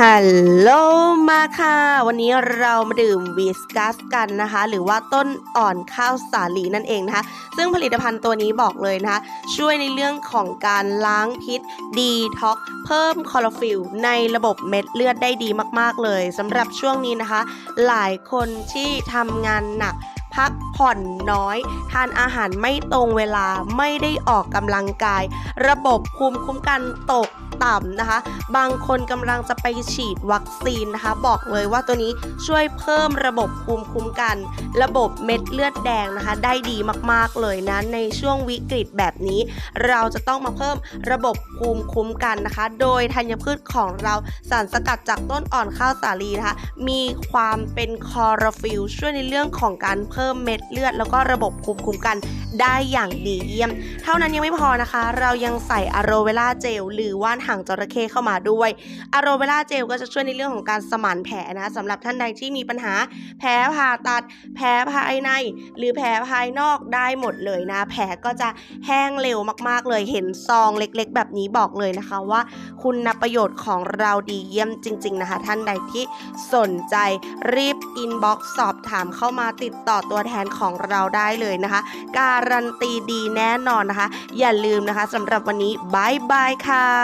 ฮัลโหลมาค่ะ วันนี้เรามาดื่มวิสกัสกันนะคะ หรือว่าต้นอ่อนข้าวสาลีนั่นเองนะคะ ซึ่งผลิตภัณฑ์ตัวนี้บอกเลยนะคะ ช่วยในเรื่องของการล้างพิษ ดีท็อกเพิ่มคลอโรฟิลในระบบเม็ดเลือดได้ดีมาก ๆ เลยสำหรับช่วงนี้นะคะ หลายคนที่ทำงานหนัก พักผ่อนน้อย ทานอาหารไม่ตรงเวลาไม่ได้ออกกำลังกาย ระบบภูมิคุ้มกันตกต่ำนะคะ บางคนกำลังจะไปฉีดวัคซีนนะคะ บอกเลยว่าตัวนี้ช่วยเพิ่มระบบภูมิคุ้มกัน ระบบเม็ดเลือดแดงนะคะ ได้ดีมากๆเลยนะในช่วงวิกฤตแบบนี้ เราจะต้องมาเพิ่มระบบภูมิคุ้มกันนะคะ โดยธัญพืชของเราสารสกัดจากต้นอ่อนข้าวสาลีนะคะ มีความเป็นคอโรฟิลช่วยในเรื่องของการเพิ่มเม็ดเลือด แล้วก็ระบบภูมิคุ้มกันได้อย่างดีเยี่ยม เท่านั้นยังไม่พอนะคะ เรายังใส่อะโรเวล่าเจลหรือว่านหางจระเข้เข้ามาด้วยอะโรเวล่าเจลก็จะช่วยในเรื่องของการสมานแผลนะคะสำหรับท่านใดที่มีปัญหาแผลผ่าตัด แผลภายใน หรือแผลภายนอกได้หมดเลยนะ แผลก็จะแห้งเร็วมากๆเลยเห็นซองเล็กๆ แบบนี้บอกเลยนะคะว่า คุณประโยชน์ของเราดีเยี่ยมจริง ๆ นะคะ ท่านใดที่สนใจรีบอินบ็อกซ์สอบถามเข้ามาติดต่อตัวแทนของเราได้เลยนะคะ การันตีดีแน่นอนนะคะ อย่าลืมนะคะสำหรับวันนี้บายบายค่ะ